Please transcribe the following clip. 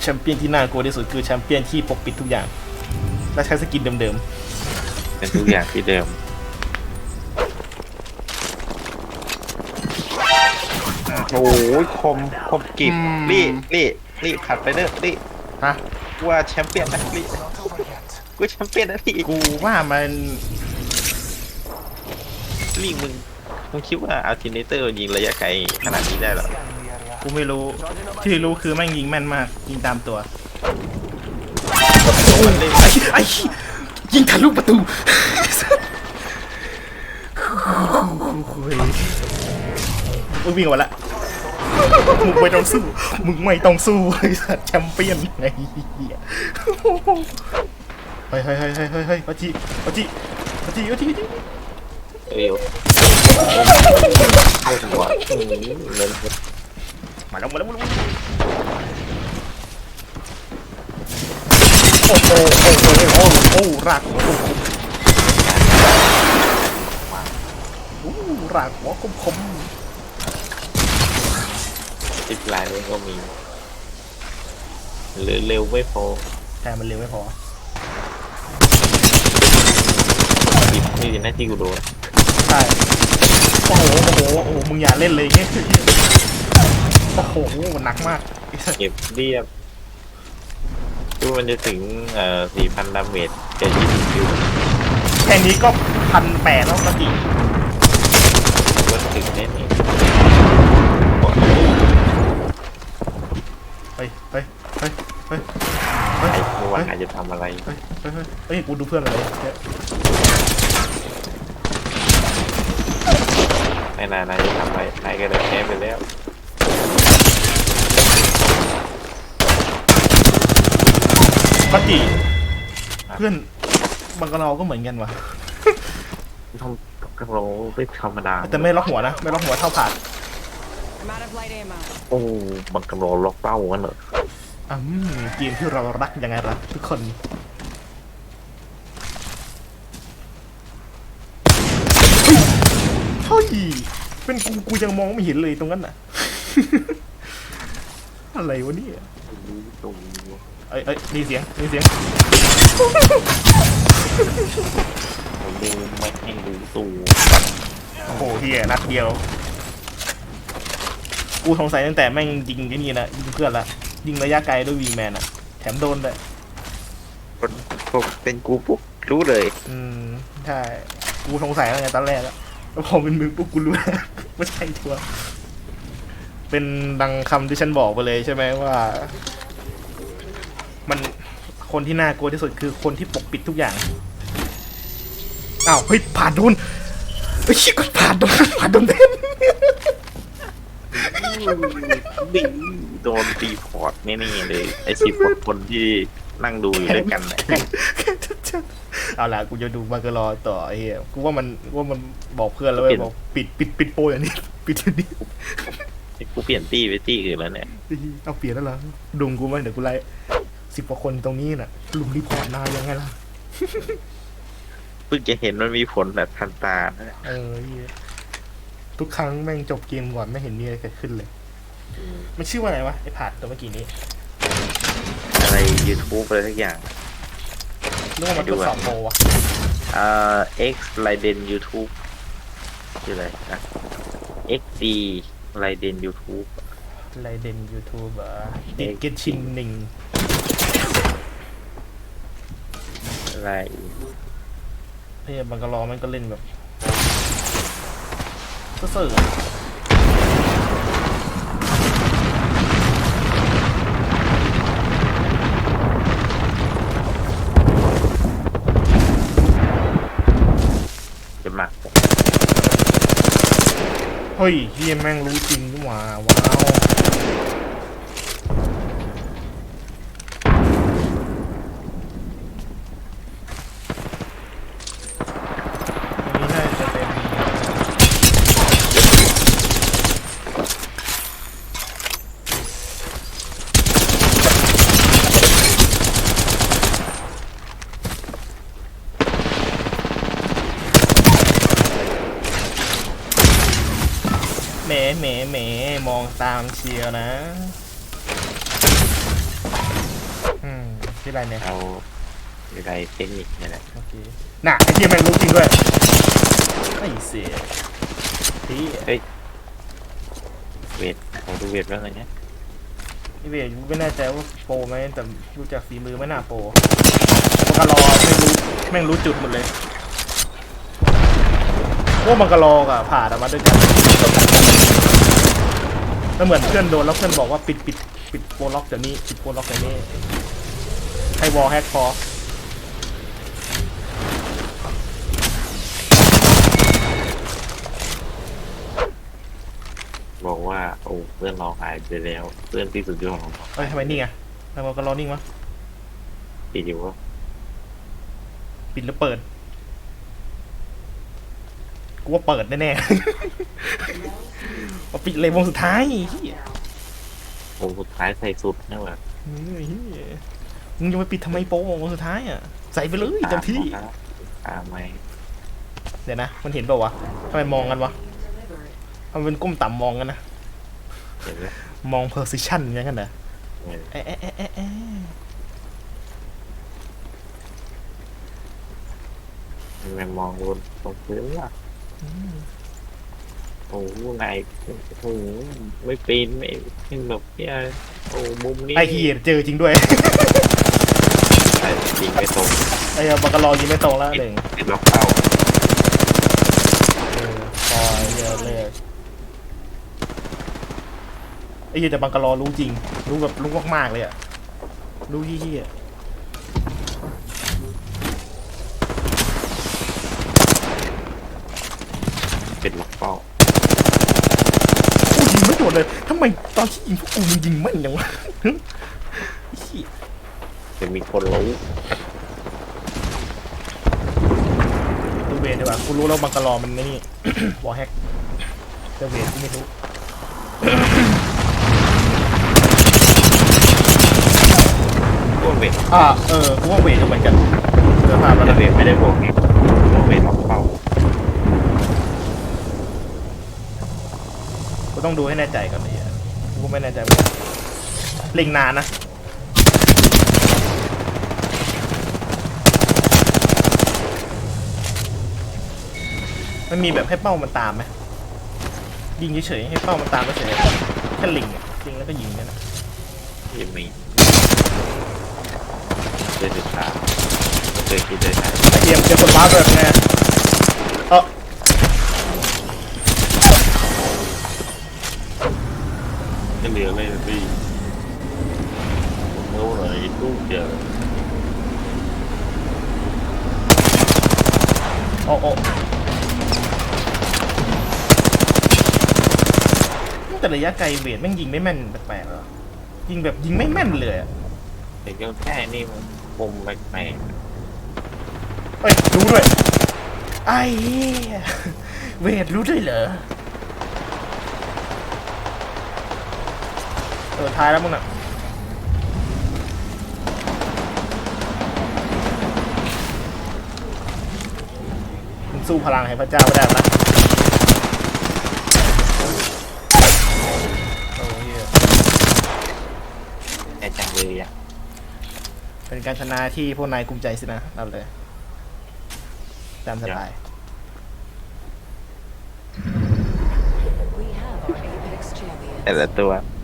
แชมเปี้ยนที่น่ากลัวที่สุดคือแชมเปี้ยนที่ปกปิดทุกอย่าง และใช้สกินเดิมเป็นทุกอย่างที่เดิม โอ้ยคมคมกริบรี่รี่รี่ขัดไปเด้อรี่ๆฮะว่าแชมเปี้ยนนะรี่กูแชมเปี้ยนนะรี่กูว่ามันรี่มึงมึงคิดว่าอัลติเนเตอร์ยิงระยะไกลขนาดนี้ได้เหรอ กูไม่รู้ ที่รู้คือแม่งยิงแม่นมาก ยิงตามตัวมันเล่นไอ้ไอ้ยิงทะลุประตูมึงวิ่งออกมาละ มึงไม่ต้องสู้ มึงไม่ต้องสู้ไอ้สัตว์แชมเปี้ยนไอ้เหี้ยเฮ้ยเฮ้ยเฮ้ยเฮ้ยเฮ้ยเฮ้ยปะจีปะจีปะจีปะจีปะจีเอ้ยเข้าหัวอืมเงิน มาแล้วมาแล้วมาแล้วโอ้โหโอ้โหโอ้โหโอ้รากหัวคมๆอู้รากหัวคมคมสิบลายเลยก็มีหรือเร็วไม่พอแต่มันเร็วไม่พอปิดนี่หน้าที่กูโดนใช่โอ้โหโอ้โหโอ้โหมึงอย่าเล่นเลยเงี้ย โอ้โหมันหนักมากไอ้สัสเก็บเรียบดูมันจะถึงเอ่อสี่พันดาเมจจะยี่สิบคิวแค่นี้ก็พันแปดแล้วปกติก็ถึงแน่นี่เฮ้ยเฮ้ยเฮ้ยเฮ้ยเฮ้ยไอ้เมื่อวานอาจจะทำอะไรเฮ้ยเฮ้ยเฮ้ยกูดูเพื่อนเลยเนี่ยไม่นานนายจะทำอะไรนายก็เลยแพ้ไปแล้ว ปกติเพื่อนบังกะเราก็เหมือนกันว่ะทำกระโหลกไม่ธรรมดาแต่ไม่ล็อกหัวนะ ไม่ล็อกหัวเท่าผ่าน I'm out of light ammo. โอ้บังกระโหลกล็อกเป้ากันเหรออืมเกมที่เรารักยังไงล่ะทุกคนเฮ้ยเป็นกูกูยังมองไม่เห็นเลยตรงนั้นน่ะ อะไรวะเนี่ยตรง เอ้ยเอ้ยมีเสียงมีเสียงผมดูไม่ให้ดูตัวโอ้โหเฮียนัดเดียว กูสงสัยตั้งแต่แม่งยิงไอ้นี่นะยิงเพื่อนละยิงระยะไกลด้วยวีแมนอะแถมโดนด้วยคนพวกเป็นกูปุ๊บรู้เลย อืมใช่กูสงสัยตั้งแต่ตอนแรกแล้วแล้วพอเป็นมือปุ๊บกูรู้แล้วไม่ใช่ทัวร์เป็นดังคำที่ฉันบอกไปเลยใช่ไหมว่า มันคนที่น่ากลัวที่สุดคือคนที่ปกปิดทุกอย่างอ้าวเฮ้ยผ่านโดนเฮ้ยก็ผ่านโดนผ่านโดนเต้นดิ้งโดนตีพอร์ตแน่ๆเลย ไอ้สิบกว่าคนที่นั่งดูอยู่ด้วยกันเนี่ยเอาล่ะกูจะดูบังกะรอต่อไอ้เหี้ยกูว่ามันว่ามันบอกเพื่อนแล้วเว้ยบอกปิดปิดปิดโปรอย่างนี้ปิดอย่างนี้กูเปลี่ยนตี้ไปตี้อื่นแล้วเนี่ยเอาเปลี่ยนแล้วเหรอดุงกูมั้งเดี๋ยวกูไล่ สิบกว่าคนตรงนี้น่ะลุมรีพอร์ตนายยังไงล่ะ เพิ่งจะเห็นมันมีผลแบบทันตานะเออเหี้ยทุกครั้งแม่งจบเกมก่อนไม่เห็นมีอะไรเกิดขึ้นเลย มันชื่อว่าอะไรวะไอ้ผาดตัวเมื่อกี้นี้อะไร YouTube อะไรทุกอย่างนึกว่ามันทดสอบโปรวะอ่า X Raiden YouTube ชื่ออะไรนะ XD Raiden YouTube ไรเดนยูทูบเบอร์ติดเกตชิงหนึ่ง อะไรเฮ้ยบังกะรอมันก็เล่นแบบก็เสิร์ฟจะหมักเฮ้ยเฮียแม่งรู้จริงนี่หว่าว้าวอันนี้น่าจะเป็น แหมแหมแหมมองตามเชียร์นะที่ไรเนี่ยเอาอะไรเทคนิคนี่แหละ โอเคน่ะไอ้ที่แม่งรู้จริงด้วยไอ้เสียที่เวทผมดูเวทว่าไงเนี่ยนี่เวทไม่แน่ใจว่าโปรไหมแต่ดูจากฝีมือไม่น่าโปรมังกรรอไม่รู้แม่งรู้จุดหมดเลย ว่ามังกรรอกับผ่านออกมาด้วยกันแล้วเหมือนเพื่อนโดนแล้วเพื่อนบอกว่าปิดปิดปิดโปรล็อกเดี๋ยวนี้ปิดโปรล็อกเดี๋ยวนี้ให้วอลแฮกพอบอกว่าโอ้เพื่อนเราหายไปแล้ว เพื่อนที่สุดยอดของเราเอ้ยทำไมนิ่งอะทำไมมังกรรอนิ่งวะติดอยู่ว่าปิดหรือเปิด กูว่าเปิดแน่ๆเอาปิดเลยวงสุดท้ายเหี้ยโอ้สุดท้ายใส่สุดนะว่ะเฮ้ยเหี้ยมึงจะไปปิดทำไมโป้วงสุดท้ายอะใส่ไปเลยเต็มที่ตามไหมเดี๋ยวนะมันเห็นเปล่าวะทำไมมองกันวะทำไมเป็นก้มต่ำมองกันนะเห็นไหมมอง position อย่างนั้นเหรอเออเอ๊ะเอ๊ะเอ๊ะเอ๊ะเอ๊ะมันมองบนตรงพื้นว่ะอืม โอ้โหไงโอ้โหไม่ปีนไม่ไม่แบบเนี่ยโอ้มุมนี้ไอ้เฮียเจอจริงด้วย ใช่จริงไม่ตรงไอ้บังกะลอยิงไม่ตรงแล้วหนึ่งติดล็อกเป้าเออปล่อยเยอะเลยไอ้เหี้ยแต่บังกะลอรู้จริง รู้แบบรู้มากๆเลยอะรู้เหี้ย ติดล็อกเป้าๆกูยิงไม่โดนเลยทำไมตอนที่ยิงพวกกูมันยิงแม่นยังวะเหี้ยจะมีคนรู้ดูเวทดีกว่ากูรู้แล้วบังกะลอมันไอ้นี่ วอลแฮกแต่เวทกูไม่รู้พวกเวทอ่าเออกูว่าเวทก็เหมือนกันเจอภาพแล้วแต่นะเวทไม่ได้บอกไงพวกเต้องดูให้แน่ใจก่อนไอ้เหี้ยกูก็ไม่แน่ใจเหมือนกันเล็งนานนะ มันมีแบบให้เป้ามันตามไหมยิงเฉยๆให้เป้ามันตามเฉยๆแค่ลิงอะลิงแล้วก็ยิงเนี่ยนะที่มีเดือนสิบสามเคยคิดได้ไหมไอเอ็มเจอคนว้าแบบไงเออ ไม่เหลือเลยพี่ผมรู้เลยตู้เดียวโอ้โอ้แต่ระยะไกลเวทแม่งยิงไม่แม่นแปลกๆเหรอยิงแบบยิงไม่แม่นเลยอะแต่ก็แค่นี้มันคมแปลกเอ้ยรู้ด้วยไอ้เหี้ยเวทรู้ด้วยเหรอ เออท้ายแล้วมึงน่ะมึงสู้พลังแห่งพระเจ้าไม่ได้หรอกนะโอ้เหี้ยๆแต่จังเลยอะเป็นการชนะที่พวกนายภูมิใจสินะเราเลยตามสบาย We have our Apex champion. แต่ละตัว Our